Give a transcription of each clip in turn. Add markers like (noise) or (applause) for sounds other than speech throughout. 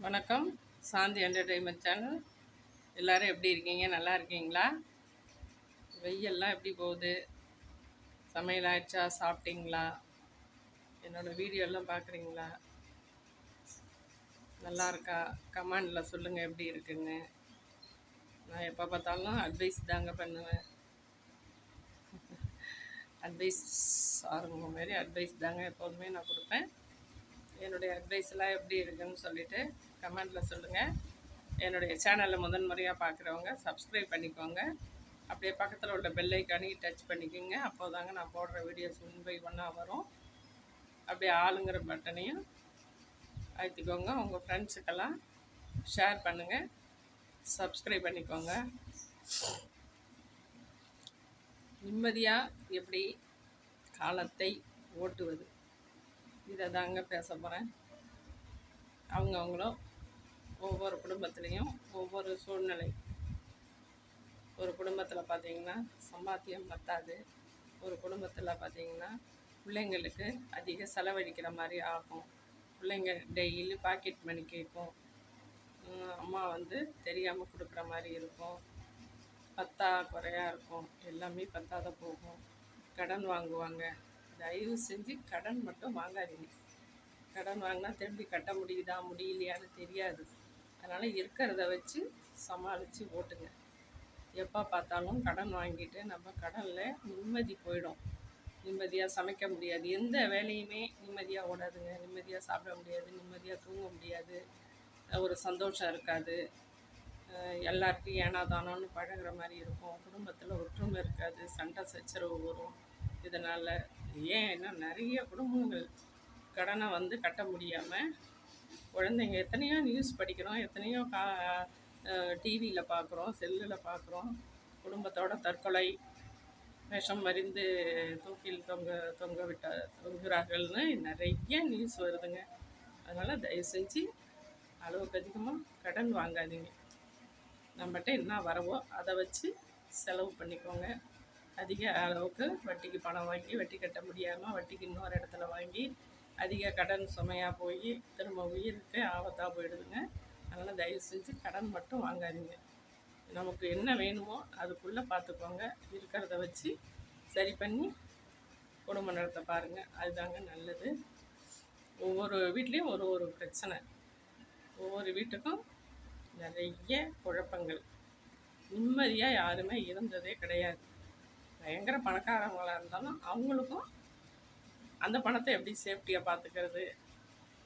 வணக்கம். சாந்தி entertainment channel எல்லோரும் எப்படி இருக்கீங்க? நல்லா இருக்கீங்களா? வெயில்லாம் எப்படி போகுது? சமையல் ஆயிடுச்சா? சாப்பிட்டீங்களா? என்னோடய வீடியோலாம் பார்க்குறீங்களா? நல்லா இருக்கா? கமெண்டில் சொல்லுங்கள் எப்படி இருக்குன்னு. நான் எப்போ பார்த்தாலும் அட்வைஸ் தாங்க பண்ணுவேன். (laughs) அட்வைஸ் ஆரம்ப மாதிரி அட்வைஸ் தாங்க எப்போதுமே நான் கொடுப்பேன். என்னுடைய அட்வைஸ்லாம் எப்படி இருக்குன்னு சொல்லிவிட்டு கமெண்டில் சொல்லுங்கள் என்னுடைய சேனலில் முதன் முறையாக பார்க்குறவங்க சப்ஸ்கிரைப் பண்ணிக்கோங்க. அப்படியே பக்கத்தில் உள்ள பெல்லைக்கானையும் டச் பண்ணிக்கோங்க. அப்போ தாங்க நான் போடுற வீடியோஸ் ஒன் பை ஒன்னாக வரும். அப்படியே ஆளுங்கிற பட்டனையும் அழுத்திக்கோங்க. உங்கள் ஃப்ரெண்ட்ஸுக்கெல்லாம் ஷேர் பண்ணுங்கள் சப்ஸ்கிரைப் பண்ணிக்கோங்க. நிம்மதியாக எப்படி காலத்தை ஓட்டுவது? இதை தாங்க பேச போகிறேன் அவங்கவுங்களும் ஒவ்வொரு குடும்பத்துலேயும் ஒவ்வொரு சூழ்நிலை. ஒரு குடும்பத்தில் பார்த்திங்கன்னா சம்பாத்தியம் பத்தாது. ஒரு குடும்பத்தில் பார்த்திங்கன்னா பிள்ளைங்களுக்கு அதிக செலவழிக்கிற மாதிரி ஆகும். பிள்ளைங்க டெய்லி பாக்கெட் மணி கேட்கும் அம்மா வந்து தெரியாமல் கொடுக்குற மாதிரி இருக்கும். பத்தா குறையாக இருக்கும். எல்லாமே பத்தாத போகும். கடன் வாங்குவாங்க. தயவு செஞ்சு கடன் மட்டும் வாங்காதீங்க. கடன் வாங்கினா திரும்பி கட்ட முடியுதா முடியலையான்னு தெரியாது. அதனால் இருக்கிறத வச்சு சமாளித்து ஓட்டுங்க. எப்போ பார்த்தாலும் கடன் வாங்கிட்டு நம்ம கடனில் நிம்மதி போயிடும். நிம்மதியாக சமைக்க முடியாது. எந்த வேலையுமே நிம்மதியாக ஓடாதுங்க. நிம்மதியாக சாப்பிட முடியாது. நிம்மதியாக தூங்க முடியாது. ஒரு சந்தோஷம் இருக்காது. எல்லாருக்கும் ஏனா தானோன்னு பழகிற மாதிரி இருக்கும். குடும்பத்தில் ஒற்றுமை இருக்காது. சண்டை சச்சரவு வரும். இதனால் ஏன் என்ன நிறைய குடும்பங்கள் கடனை வந்து கட்ட முடியாமல் குழந்தைங்க எத்தனையோ நியூஸ் படிக்கிறோம் எத்தனையோ கா டிவியில் பார்க்குறோம் செல்லில் பார்க்குறோம் குடும்பத்தோட தற்கொலை விஷம் மறிந்து தூக்கில் தொங்க தொங்க விட்ட தொங்குகிறார்கள்னு நிறைய நியூஸ் வருதுங்க. அதனால் தயவு செஞ்சு அளவுக்கு அதிகமாக கடன் வாங்காதீங்க. நம்மகிட்ட என்ன வரவோ அதை வச்சு செலவு பண்ணிக்கோங்க. அதிக அளவுக்கு வட்டிக்கு பணம் வாங்கி வட்டி கட்ட முடியாமல் வட்டிக்கு இன்னொரு இடத்துல வாங்கி அதிக கடன் சுமையாக போய் திரும்ப உயிருக்கு ஆபத்தாக போயிடுதுங்க. அதனால் தயவு செஞ்சு கடன் மட்டும் வாங்காதீங்க. நமக்கு என்ன வேணுமோ அதுக்குள்ளே பார்த்துக்கோங்க இருக்கிறத வச்சு சரி பண்ணி குடும்ப நடத்த பாருங்கள் அதுதாங்க நல்லது. ஒவ்வொரு வீட்லேயும் ஒரு ஒரு பிரச்சனை. ஒவ்வொரு வீட்டுக்கும் நிறைய குழப்பங்கள். நிம்மதியாக யாருமே இருந்ததே கிடையாது. பயங்கர பணக்காரவங்களாக இருந்தாலும் அவங்களுக்கும் அந்த பணத்தை எப்படி சேஃப்டியாக பார்த்துக்கிறது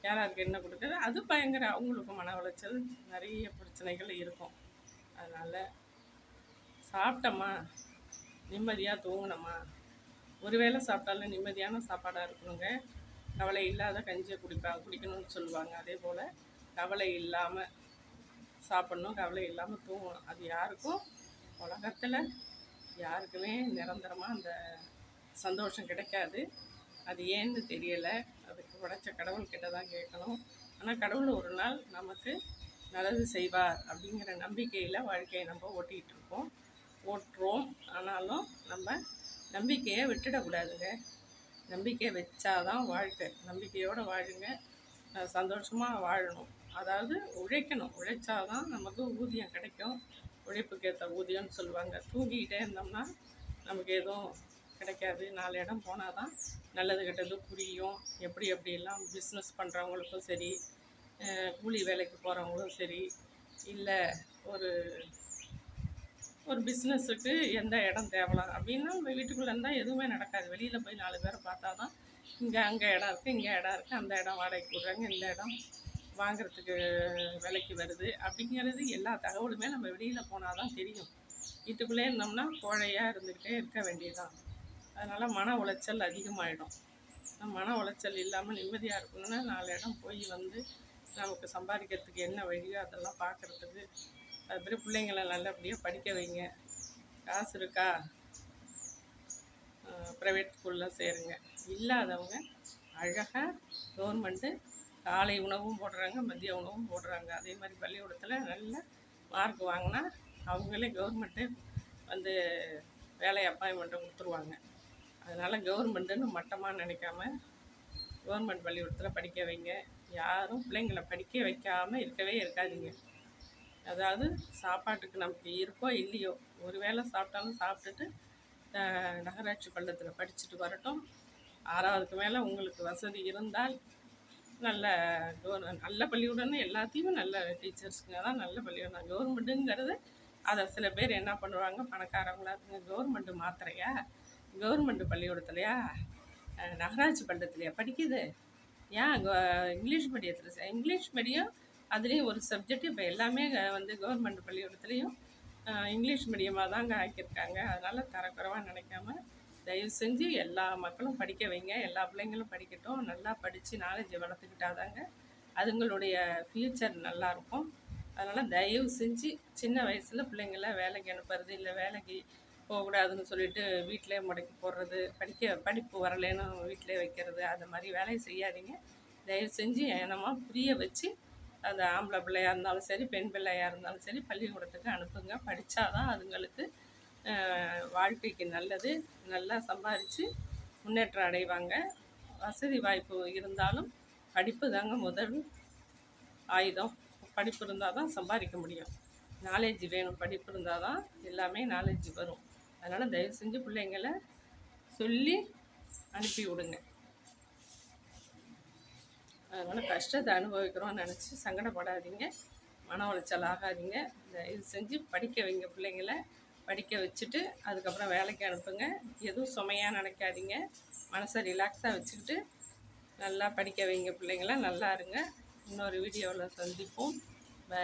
யாராருக்கு என்ன கொடுக்குறது? அது பயங்கர அவங்களுக்கும் மன உளைச்சல் நிறைய பிரச்சனைகள் இருக்கும். அதனால் சாப்பிட்டோமா? நிம்மதியாக தூங்கினோமா? ஒரு வேளை சாப்பிட்டாலும் நிம்மதியான சாப்பாடாக இருக்கணுங்க. கவலை இல்லாத கஞ்சியை குடிப்பா குடிக்கணும்னு சொல்லுவாங்க. அதே போல் கவலை இல்லாமல் சாப்பிட்ணும் கவலை இல்லாமல் தூங்கணும். அது யாருக்கும்? உலகத்தில் யாருக்குமே நிரந்தரமாக அந்த சந்தோஷம் கிடைக்காது. அது ஏன்னு தெரியலை. அதுக்கு உடைச்ச கடவுள்கிட்ட தான் கேட்கணும். ஆனால் கடவுள் ஒரு நாள் நமக்கு நல்லது செய்வார் அப்படிங்கிற நம்பிக்கையில் வாழ்க்கையை நம்ம ஓட்டிகிட்டு இருக்கோம். ஓட்டுறோம். ஆனாலும் நம்ம நம்பிக்கையை விட்டுடக்கூடாதுங்க. நம்பிக்கை வச்சாதான் வாழ்க்கை. நம்பிக்கையோடு வாழுங்க. சந்தோஷமாக வாழணும். அதாவது உழைக்கணும். உழைச்சாதான் நமக்கு ஊதியம் கிடைக்கும். உழைப்புக்கு ஏற்ற ஊதியம்னு சொல்லுவாங்க. தூங்கிக்கிட்டே இருந்தோம்னா நமக்கு எதுவும் கிடைக்காது. நாலு இடம் போனால் தான் நல்லது கெட்டது புரியும். எப்படி எப்படியெல்லாம் பிஸ்னஸ் பண்ணுறவங்களுக்கும் சரி கூலி வேலைக்கு போகிறவங்களும் சரி இல்லை ஒரு ஒரு பிஸ்னஸுக்கு எந்த இடம் தேவலாம் அப்படின்னா நம்ம வீட்டுக்குள்ளே இருந்தால் எதுவுமே நடக்காது. வெளியில் போய் நாலு பேரை பார்த்தா தான் இங்கே அங்கே இடம் இருக்குது இங்கே இடம் இருக்குது அந்த இடம் வாடகைக்கு விட்றாங்க இந்த இடம் வாங்கிறதுக்கு விலைக்கு வருது அப்படிங்கிறது எல்லா தகவலுமே நம்ம வெளியில் போனால் தான் தெரியும். வீட்டுக்குள்ளே இருந்தோம்னா கோழையாக இருந்துக்கிட்டே இருக்க வேண்டியதுதான். அதனால் மன உளைச்சல் அதிகமாகிடும் மன உளைச்சல் இல்லாமல் நிம்மதியாக இருக்கணும்னா நாலு இடம் போய் வந்து நமக்கு சம்பாதிக்கிறதுக்கு என்ன வழியோ அதெல்லாம் பார்க்குறதுக்கு அதுபடி பிள்ளைங்களை நல்லபடியாக படிக்க வைங்க. காசு இருக்கா? ப்ரைவேட் ஸ்கூலில் சேருங்க. இல்லாதவங்க அழகாக கவர்மெண்ட்டு காலை உணவும் போடுறாங்க மதிய உணவும் போடுறாங்க. அதே மாதிரி பள்ளிக்கூடத்தில் நல்ல மார்க் வாங்கினா அவங்களே கவர்மெண்ட்டு வந்து வேலை அப்பாயின்மெண்ட்டை கொடுத்துருவாங்க. அதனால் கவர்மெண்ட்டுன்னு மட்டமாக நினைக்காம கவர்மெண்ட் பள்ளிக்கூடத்தில் படிக்க வைங்க. யாரும் பிள்ளைங்களை படிக்க வைக்காமல் இருக்கவே இருக்காதீங்க. அதாவது சாப்பாட்டுக்கு நமக்கு இருக்கோ இல்லையோ ஒரு வேளை சாப்பிட்டாலும் சாப்பிட்டுட்டு நகராட்சி பள்ளத்தில் படிச்சுட்டு வரட்டும். ஆறாவதுக்கு மேலே உங்களுக்கு வசதி இருந்தால் நல்ல கவர் நல்ல பள்ளிக்கூடம்னு எல்லாத்தையும் நல்ல டீச்சர்ஸுங்க தான் நல்ல பள்ளிக்கூடம் கவர்மெண்ட்டுங்கிறது அதை சில பேர் என்ன பண்ணுவாங்க? பணக்காரங்களாக இருக்குங்க. கவர்மெண்ட்டு மாத்திரையா? கவர்மெண்ட் பள்ளிக்கூடத்துலையா? நகராட்சி பள்ளத்துலையா? படிக்குது. ஏன் அங்கே இங்கிலீஷ் மீடியத்தில் இங்கிலீஷ் மீடியம் அதுலேயும் ஒரு சப்ஜெக்ட் இப்போ எல்லாமே வந்து கவர்மெண்ட் பள்ளிக்கூடத்துலேயும் இங்கிலீஷ் மீடியமாக தாங்க ஆக்கியிருக்காங்க. அதனால் தரக்குறைவாக நினைக்காம தயவு செஞ்சு எல்லா மக்களும் படிக்க வைங்க. எல்லா பிள்ளைங்களும் படிக்கட்டும். நல்லா படித்து நாலேஜை வளர்த்துக்கிட்டாதாங்க அதுங்களுடைய ஃப்யூச்சர் நல்லாயிருக்கும் அதனால் தயவு செஞ்சு சின்ன வயசில் பிள்ளைங்கள வேலைக்கு அனுப்புறது இல்லை வேலைக்கு போகக்கூடாதுன்னு சொல்லிட்டு வீட்டிலே முடக்கி போடுறது படிக்க படிப்பு வரலைன்னு வீட்டிலே வைக்கிறது அது மாதிரி வேலையை செய்யாதீங்க. தயவு செஞ்சு என்னமாக புரிய வச்சு அந்த ஆம்பளை பிள்ளையாக இருந்தாலும் சரி பெண் பிள்ளையாக இருந்தாலும் சரி பள்ளிக்கூடத்துக்கு அனுப்புங்க. படித்தாதான் அதுங்களுக்கு வாழ்க்கைக்கு நல்லது. நல்லா சம்பாரித்து முன்னேற்றம் அடைவாங்க. வசதி வாய்ப்பு இருந்தாலும் படிப்பு தாங்க முதல் ஆயுதம். படிப்பு இருந்தால் தான் சம்பாதிக்க முடியும். நாலேஜ் வேணும். படிப்பு இருந்தால் தான் எல்லாமே நாலேஜ் வரும். அதனால் தயவு செஞ்சு பிள்ளைங்கள சொல்லி அனுப்பி விடுங்க. அதனால் கஷ்டத்தை அனுபவிக்கிறோம்னு நினச்சி சங்கடப்படாதீங்க. மன உளைச்சல் ஆகாதீங்க. தயவு செஞ்சு படிக்க வைங்க பிள்ளைங்கள. படிக்க வச்சுட்டு அதுக்கப்புறம் வேலைக்கு அனுப்புங்க. எதுவும் சுமையாக நினைக்காதீங்க. மனசை ரிலாக்ஸாக வச்சுக்கிட்டு நல்லா படிக்க வைங்க பிள்ளைங்கள. நல்லா இருங்க. இன்னொரு வீடியோவில் சந்திப்போம். பை